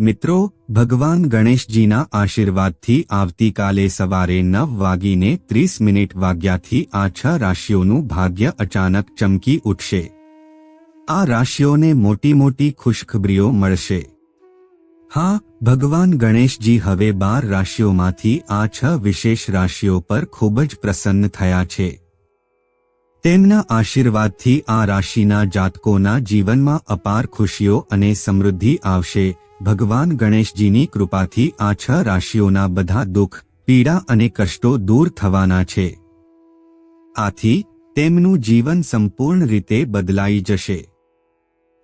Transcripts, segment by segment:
મિત્રો, ભગવાન ગણેશજીના આશીર્વાદથી આવતીકાલે સવારે નવ વાગીને ત્રીસ મિનિટ વાગ્યાથી આ છ રાશિઓનું ભાગ્ય અચાનક ચમકી ઉઠશે. આ રાશિઓને મોટી મોટી ખુશખબરીઓ મળશે. હા, ભગવાન ગણેશજી હવે બાર રાશિઓમાંથી આ છ વિશેષ રાશિઓ પર ખૂબ જ પ્રસન્ન થયા છે. તેમના આશીર્વાદથી આ રાશિના જાતકોના જીવનમાં અપાર ખુશીઓ અને સમૃદ્ધિ આવશે. ભગવાન ગણેશજીની કૃપાથી આ છ રાશિઓના બધા દુઃખ, પીડા અને કષ્ટો દૂર થવાના છે. આથી, તેમનું જીવન સંપૂર્ણ રીતે બદલાઈ જશે.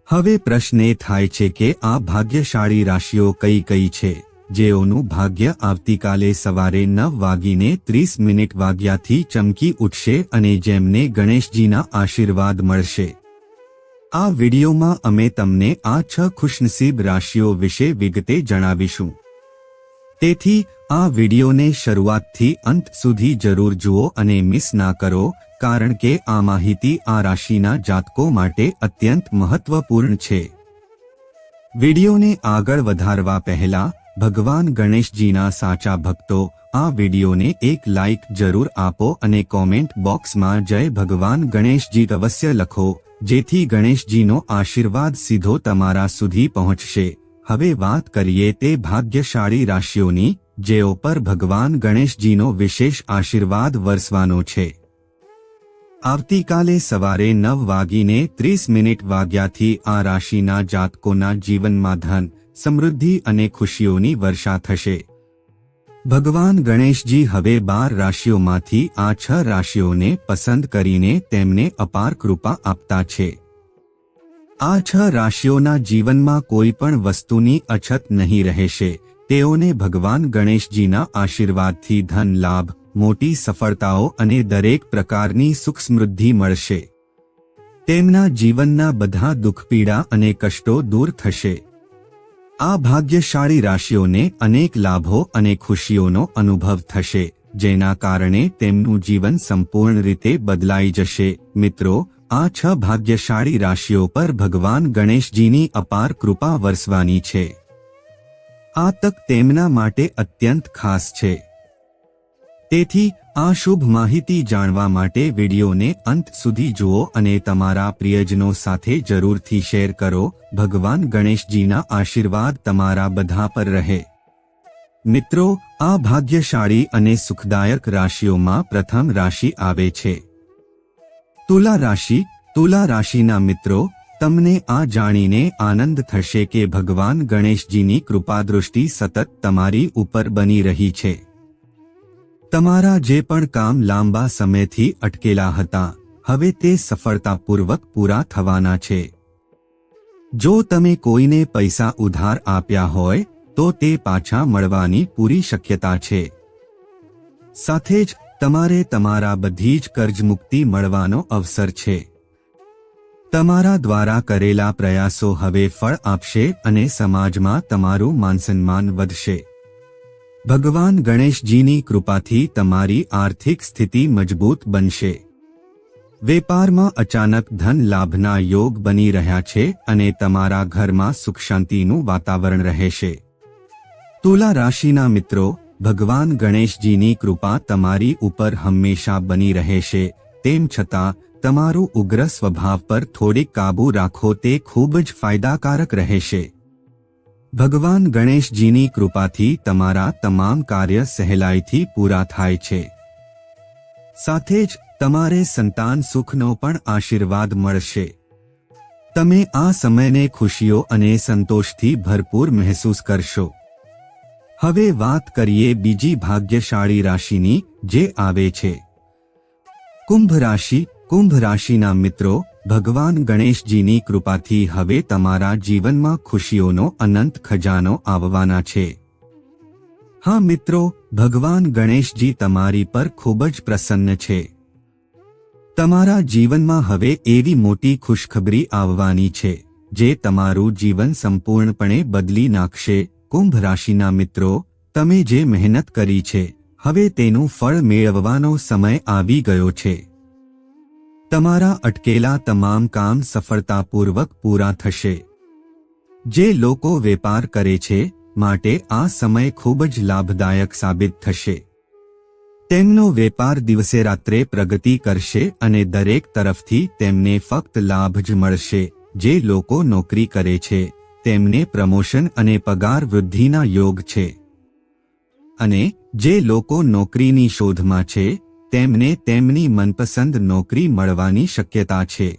હવે પ્રશ્ન એ થાય છે કે આ ભાગ્યશાળી રાશિઓ કઈ કઈ છે, જેઓનું ભાગ્ય આવતીકાલે સવારે નવ વાગીને ત્રીસ મિનિટ વાગ્યાથી ચમકી ઉઠશે અને જેમને ગણેશજીના આશીર્વાદ મળશે. આ વિડીયોમાં અમે તમને આ છ ખુશનસીબ રાશિઓ વિશે વિગતે જણાવીશું. તેથી, આ વિડીયોને શરૂઆતથી અંત સુધી જરૂર જુઓ અને મિસ ના કરો, કારણ કે આ માહિતી આ રાશિના જાતકો માટે અત્યંત મહત્વપૂર્ણ છે. વિડીયોને આગળ વધારવા પહેલા, ભગવાન ગણેશજીના સાચા ભક્તો આ વિડીયોને એક લાઇક જરૂર આપો અને કોમેન્ટ બોક્સમાં જય ભગવાન ગણેશજી અવશ્ય લખો, જેથી ગણેશજીનો આશીર્વાદ સીધો તમારા સુધી પહોંચશે. હવે વાત કરીએ તે ભાગ્યશાળી રાશિઓની, જેઓ પર ભગવાન ગણેશજીનો વિશેષ આશીર્વાદ વરસવાનો છે. આવતીકાલે સવારે નવ વાગીને ત્રીસ મિનિટ વાગ્યાથી આ રાશિના જાતકોના જીવનમાં ધન, સમૃદ્ધિ અને ખુશીઓની વર્ષા થશે. ભગવાન ગણેશજી હવે બાર રાશિઓમાંથી આ છ રાશિઓને પસંદ કરીને તેમને અપાર કૃપા આપતા છે. આ છ રાશિઓના જીવનમાં કોઈ પણ વસ્તુની અછત નહીં રહેશે. તેઓને ભગવાન ગણેશજીના આશીર્વાદથી ધન લાભ, મોટી સફળતાઓ અને દરેક પ્રકારની સુખ સમૃદ્ધિ મળશે. તેમના જીવનના બધા દુઃખપીડા અને કષ્ટો દૂર થશે. આ ભાગ્યશાળી રાશિઓને અનેક લાભો અને ખુશીઓનો અનુભવ થશે, જેના કારણે તેમનું જીવન સંપૂર્ણ રીતે બદલાઈ જશે. મિત્રો, આ છ ભાગ્યશાળી રાશિઓ પર ભગવાન ગણેશજીની અપાર કૃપા વરસવાની છે. આ તક તેમના માટે અત્યંત ખાસ છે. તેથી આ શુભ માહિતી જાણવા માટે વિડીયોને અંત સુધી જુઓ અને તમારા પ્રિયજનો સાથે જરૂરથી શેર કરો. ભગવાન ગણેશજીના આશીર્વાદ તમારા બધા પર રહે. મિત્રો, આ ભાગ્યશાળી અને સુખદાયક રાશિઓમાં પ્રથમ રાશિ આવે છે. તુલા રાશિ, તુલા રાશિના મિત્રો, તમને આ જાણીને આનંદ થશે કે ભગવાન ગણેશજીની કૃપાદૃષ્ટિ સતત તમારી ઉપર બની રહી છે. તમારા જે પણ કામ લાંબા સમયથી અટકેલા હતા, હવે તે સફળતાપૂર્વક પૂરા થવાના છે. જો તમે કોઈને પૈસા ઉધાર આપ્યા હોય, તો તે પાછા મળવાની પૂરી શક્યતા છે. સાથે જ, તમારે તમારા બધી જ કર્જમુક્તિ મળવાનો અવસર છે. તમારા દ્વારા કરેલા પ્રયાસો હવે ફળ આપશે અને સમાજમાં તમારું માનસન્માન વધશે. ભગવાન ગણેશજીની કૃપાથી તમારી આર્થિક સ્થિતિ મજબૂત બનશે. વેપારમાં અચાનક ધન લાભના યોગ બની રહ્યા છે અને તમારા ઘરમાં સુખ શાંતિનું વાતાવરણ રહેશે. તુલા રાશિના મિત્રો, ભગવાન ગણેશજીની કૃપા તમારી ઉપર હંમેશા બની રહેશે, તેમ છતાં, તમારું ઉગ્ર સ્વભાવ પર થોડીક કાબૂ રાખો તે ખૂબ જ ફાયદાકારક રહેશે. ભગવાન ગણેશજીની કૃપાથી તમારા તમામ કાર્ય સહેલાઈથી પૂરા થાય છે. સાથે જ તમારે સંતાન સુખનો પણ આશીર્વાદ મળશે. તમે આ સમયને ખુશીઓ અને સંતોષથી ભરપૂર મહેસૂસ કરશો. હવે વાત કરીએ બીજી ભાગ્યશાળી રાશિની, જે આવે છે. કુંભ રાશિ, કુંભ રાશિના મિત્રો ભગવાન ગણેશજીની કૃપાથી હવે તમારા જીવનમાં ખુશીઓનો અનંત ખજાનો આવવાના છે. હા મિત્રો, ભગવાન ગણેશજી તમારી પર ખૂબ જ પ્રસન્ન છે. તમારા જીવનમાં હવે એવી મોટી ખુશખબરી આવવાની છે, જે તમારું જીવન સંપૂર્ણપણે બદલી નાખશે. કુંભ રાશિના મિત્રો, તમે જે મહેનત કરી છે, હવે તેનું ફળ મેળવવાનો સમય આવી ગયો છે. તમારા અટકેલા તમામ કામ સફળતાપૂર્વક પૂરા થશે. જે લોકો વેપાર કરે છે, માટે આ સમય ખૂબ જ લાભદાયક સાબિત થશે. તેમનો વેપાર દિવસે રાત્રે પ્રગતિ કરશે અને દરેક તરફથી તેમને ફક્ત લાભ જ મળશે. જે લોકો નોકરી કરે છે, તેમને પ્રમોશન અને પગાર વૃદ્ધિના યોગ છે. અને જે લોકો નોકરીની શોધમાં છે તેમને તેમની મનપસંદ નોકરી મળવાની શક્યતા છે.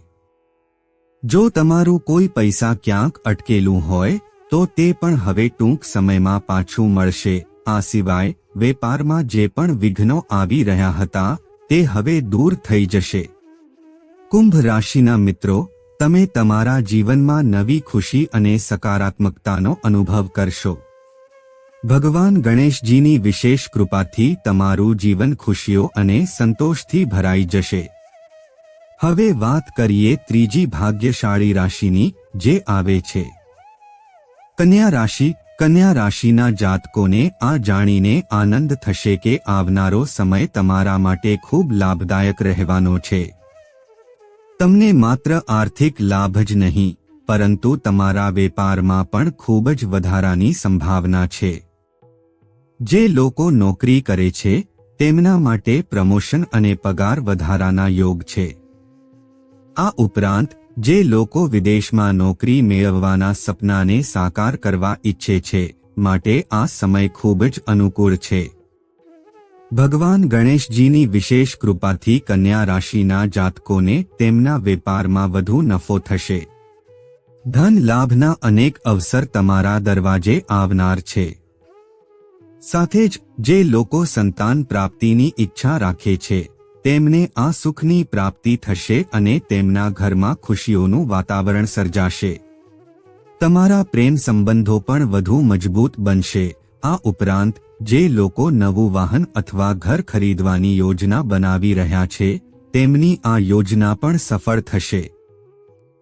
જો તમારું કોઈ પૈસા ક્યાંક અટકેલું હોય, તો તે પણ હવે ટૂંક સમયમાં પાછું મળશે. આ સિવાય, વેપારમાં જે પણ વિઘ્નો આવી રહ્યા હતા, તે હવે દૂર થઈ જશે. કુંભ રાશિના મિત્રો, તમે તમારા જીવનમાં નવી ખુશી અને સકારાત્મકતાનો અનુભવ કરશો. ભગવાન ગણેશજીની વિશેષ કૃપાથી તમારું જીવન ખુશીઓ અને સંતોષથી ભરાઈ જશે. હવે વાત કરીએ ત્રીજી ભાગ્યશાળી રાશિની, જે આવે છે. કન્યા રાશિ, કન્યા રાશિના જાતકોને આ જાણીને આનંદ થશે કે આવનારો સમય તમારા માટે ખૂબ લાભદાયક રહેવાનો છે. તમને માત્ર આર્થિક લાભ જ નહીં, પરંતુ તમારા વેપારમાં પણ ખૂબ જ વધારાની સંભાવના છે. જે લોકો નોકરી કરે છે, તેમના માટે પ્રમોશન અને પગાર વધારાના યોગ છે. આ ઉપરાંત, જે લોકો વિદેશમાં નોકરી મેળવવાના સપનાને સાકાર કરવા ઈચ્છે છે, માટે આ સમય ખૂબ જ અનુકૂળ છે. ભગવાન ગણેશજીની વિશેષ કૃપાથી કન્યા રાશિના જાતકોને તેમના વેપારમાં વધુ નફો થશે. ધન લાભના અનેક અવસર તમારા દરવાજે આવનાર છે. સાથે જ, જે લોકો સંતાન પ્રાપ્તિની ઈચ્છા રાખે છે, તેમને આ સુખની પ્રાપ્તિ થશે અને તેમના ઘરમાં ખુશીઓનું વાતાવરણ સર્જાશે. તમારા પ્રેમ સંબંધો પણ વધુ મજબૂત બનશે. આ ઉપરાંત, જે લોકો નવું વાહન અથવા ઘર ખરીદવાની યોજના બનાવી રહ્યા છે, તેમની આ યોજના પણ સફળ થશે.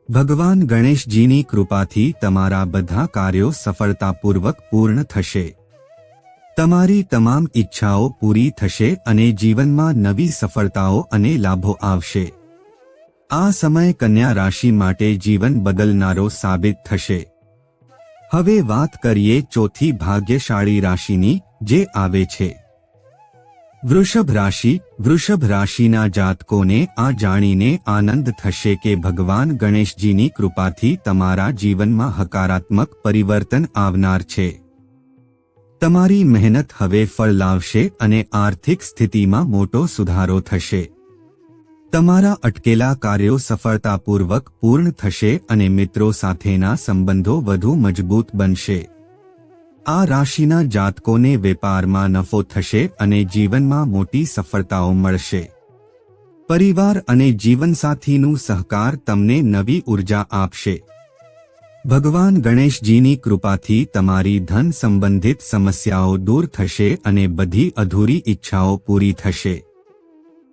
ભગવાન ગણેશજીની કૃપાથી તમારા બધા કાર્યો સફળતાપૂર્વક પૂર્ણ થશે. તમારી તમામ ઈચ્છાઓ પૂરી થશે અને જીવનમાં નવી સફળતાઓ અને લાભો આવશે. આ સમય કન્યા રાશિ માટે જીવન બદલનારો સાબિત થશે. હવે વાત કરીએ ચોથી ભાગ્યશાળી રાશિની, જે આવે છે. વૃષભ રાશિ, વૃષભ રાશિના જાતકોને આ જાણીને આનંદ થશે કે ભગવાન ગણેશજીની કૃપાથી તમારા જીવનમાં હકારાત્મક પરિવર્તન આવનાર છે. તમારી મહેનત હવે ફળ લાવશે અને આર્થિક સ્થિતિમાં મોટો સુધારો થશે. તમારા અટકેલા કાર્યો સફળતાપૂર્વક પૂર્ણ થશે અને મિત્રો સાથેના સંબંધો વધુ મજબૂત બનશે. આ રાશિના જાતકોને વેપારમાં નફો થશે અને જીવનમાં મોટી સફળતાઓ મળશે. પરિવાર અને જીવનસાથીનું સહકાર તમને નવી ઊર્જા આપશે. ભગવાન ગણેશજીની કૃપાથી તમારી ધન સંબંધિત સમસ્યાઓ દૂર થશે અને બધી અધૂરી ઈચ્છાઓ પૂરી થશે.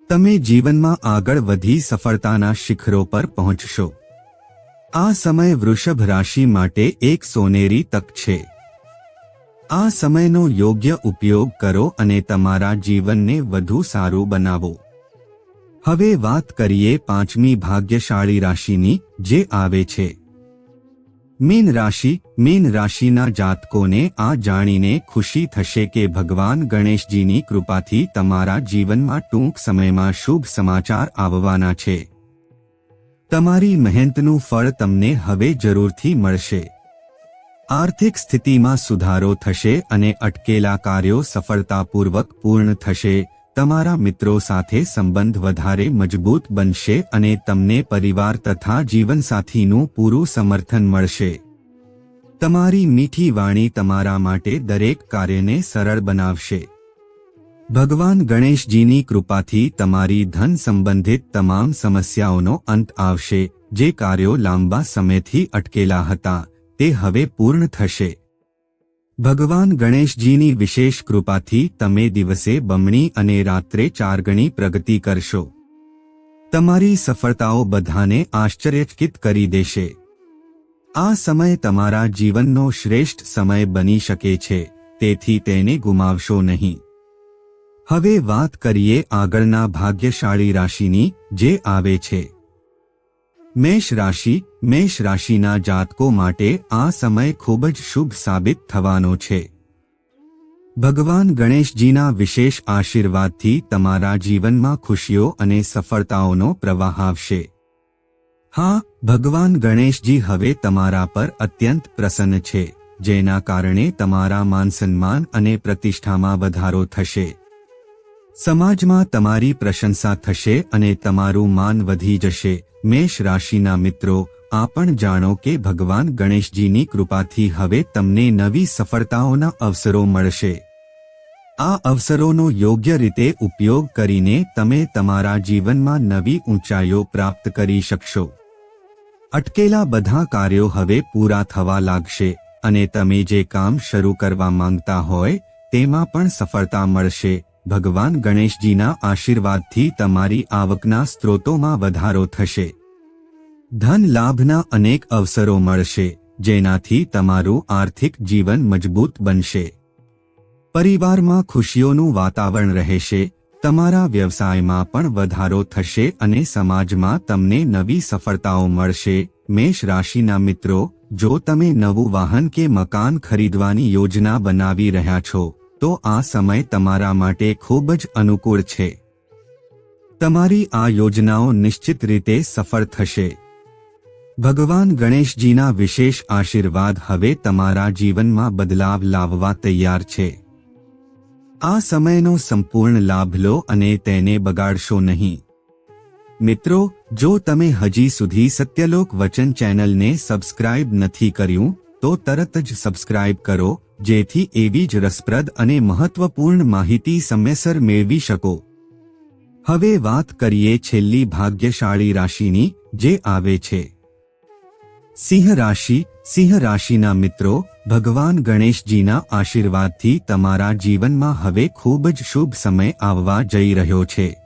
તમે જીવનમાં આગળ વધી સફળતાના શિખરો પર પહોંચશો. આ સમય વૃષભ રાશિ માટે એક સોનેરી તક છે. આ સમયનો યોગ્ય ઉપયોગ કરો અને તમારા જીવનને વધુ સારું બનાવો. હવે વાત કરીએ પાંચમી ભાગ્યશાળી રાશિની, જે આવે છે. મીન રાશિ, મીન રાશિના જાતકોને આ જાણીને ખુશી થશે કે ભગવાન ગણેશજીની કૃપાથી તમારા જીવનમાં ટૂંક સમયમાં શુભ સમાચાર આવવાના છે. તમારી મહેનતનું ફળ તમને હવે જરૂરથી મળશે. આર્થિક સ્થિતિમાં સુધારો થશે અને અટકેલા કાર્યો સફળતાપૂર્વક પૂર્ણ થશે. તમારા મિત્રો સાથે સંબંધ વધારે મજબૂત બનશે અને તમને પરિવાર તથા જીવનસાથીનું પૂરું સમર્થન મળશે. તમારી મીઠી વાણી તમારા માટે દરેક કાર્યને સરળ બનાવશે. ભગવાન ગણેશજીની કૃપાથી તમારી ધન સંબંધિત તમામ સમસ્યાઓનો અંત આવશે. જે કાર્યો લાંબા સમયથી અટકેલા હતા, તે હવે પૂર્ણ થશે. ભગવાન ગણેશજીની વિશેષ કૃપાથી તમે દિવસે બમણી અને રાત્રે ચાર ગણી પ્રગતિ કરશો. તમારી સફળતાઓ બધાને આશ્ચર્યચકિત કરી દેશે. આ સમય તમારા જીવનનો શ્રેષ્ઠ સમય બની શકે છે, તેથી તેને ગુમાવશો નહીં. હવે વાત કરીએ આગળના ભાગ્યશાળી રાશિની, જે આવે છે. મેષ રાશિ, મેષ રાશિના જાતકો માટે આ સમય ખૂબ જ શુભ સાબિત થવાનો છે. ભગવાન ગણેશજીના વિશેષ આશીર્વાદથી તમારા જીવનમાં ખુશીઓ અને સફળતાઓનો પ્રવાહ આવશે. હા, ભગવાન ગણેશજી હવે તમારા પર અત્યંત પ્રસન્ન છે, જેના કારણે તમારા માનસન્માન અને પ્રતિષ્ઠામાં વધારો થશે. સમાજમાં તમારી પ્રશંસા થશે અને તમારું માન વધી જશે મેષ રાશિના મિત્રો આ પણ જાણો કે ભગવાન ગણેશજીની કૃપાથી હવે તમને નવી સફળતાઓના અવસરો મળશે. આ અવસરોનો યોગ્ય રીતે ઉપયોગ કરીને તમે તમારા જીવનમાં નવી ઊંચાઈઓ પ્રાપ્ત કરી શકશો. અટકેલા બધા કાર્યો હવે પૂરા થવા લાગશે અને તમે જે કામ શરૂ કરવા માંગતા હોય, તેમાં પણ સફળતા મળશે. ભગવાન ગણેશજીના આશીર્વાદથી તમારી આવકના સ્ત્રોતોમાં વધારો થશે. ધન લાભના અનેક અવસરો મળશે, જેનાથી તમારું આર્થિક જીવન મજબૂત બનશે. પરિવારમાં ખુશીઓનું વાતાવરણ રહેશે, તમારા વ્યવસાયમાં પણ વધારો થશે અને સમાજમાં તમને નવી સફળતાઓ મળશે. મેષ રાશિના મિત્રો, જો તમે નવું વાહન કે મકાન ખરીદવાની યોજના બનાવી રહ્યા છો તો આ સમય તમારા માટે ખૂબ જ અનુકૂળ છે. તમારી આ યોજનાઓ નિશ્ચિત રીતે સફળ થશે. ભગવાન ગણેશજીના વિશેષ આશીર્વાદ હવે તમારા જીવનમાં બદલાવ લાવવા તૈયાર છે. આ સમયનો સંપૂર્ણ લાભ લો અને તેને બગાડશો નહીં. મિત્રો, જો તમે હજી સુધી સત્યલોક વચન ચેનલને સબસ્ક્રાઇબ નથી કર્યું તો તરત જ સબસ્ક્રાઇબ કરો, જેથી એવી જ રસપ્રદ અને મહત્વપૂર્ણ માહિતી સમયસર મેળવી શકો. હવે વાત કરીએ છેલ્લી ભાગ્યશાળી રાશિની, જે આવે છે. સિંહ રાશિ, સિંહ રાશિના મિત્રો, ભગવાન ગણેશજીના આશીર્વાદથી તમારા જીવનમાં હવે ખૂબ જ શુભ સમય આવવા જઈ રહ્યો છે.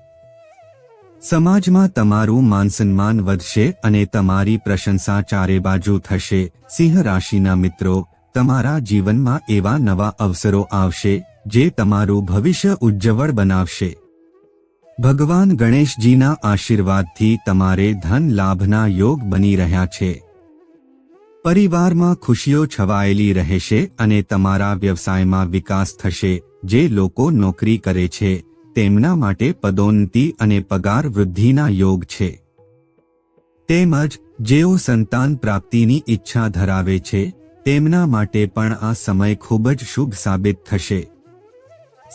સમાજમાં તમારું માનસન્માન વધશે અને તમારી પ્રશંસા ચારે બાજુ થશે. સિંહ રાશિના મિત્રો, તમારા જીવનમાં એવા નવા અવસરો આવશે, જે તમારું ભવિષ્ય ઉજ્જવળ બનાવશે. ભગવાન ગણેશજીના આશીર્વાદથી તમારે ધન લાભના યોગ બની રહ્યા છે. પરિવારમાં ખુશીઓ છવાયેલી રહેશે અને તમારા વ્યવસાયમાં વિકાસ થશે, જે લોકો નોકરી કરે છે. તેમના માટે પદોન્નતિ અને પગાર વૃદ્ધિના યોગ છે. તેમજ, જેઓ સંતાન પ્રાપ્તિની ઈચ્છા ધરાવે છે, તેમના માટે પણ આ સમય ખૂબ જ શુભ સાબિત થશે.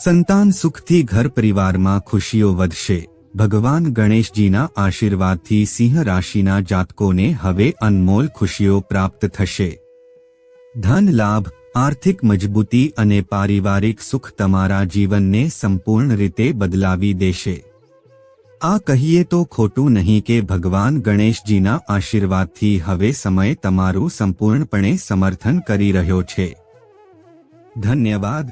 સંતાન સુખથી ઘર પરિવારમાં ખુશીઓ વધશે. ભગવાન ગણેશજીના આશીર્વાદથી સિંહ રાશિના જાતકોને હવે અનમોલ ખુશીઓ પ્રાપ્ત થશે. ધન લાભ આર્થિક મજબૂતી અને પારિવારિક સુખ તમારા જીવનને સંપૂર્ણ રીતે બદલાવી દેશે. આ કહીએ તો ખોટું નહીં કે ભગવાન ગણેશજીના આશીર્વાદથી હવે સમય તમારું સંપૂર્ણપણે સમર્થન કરી રહ્યો છે. ધન્યવાદ.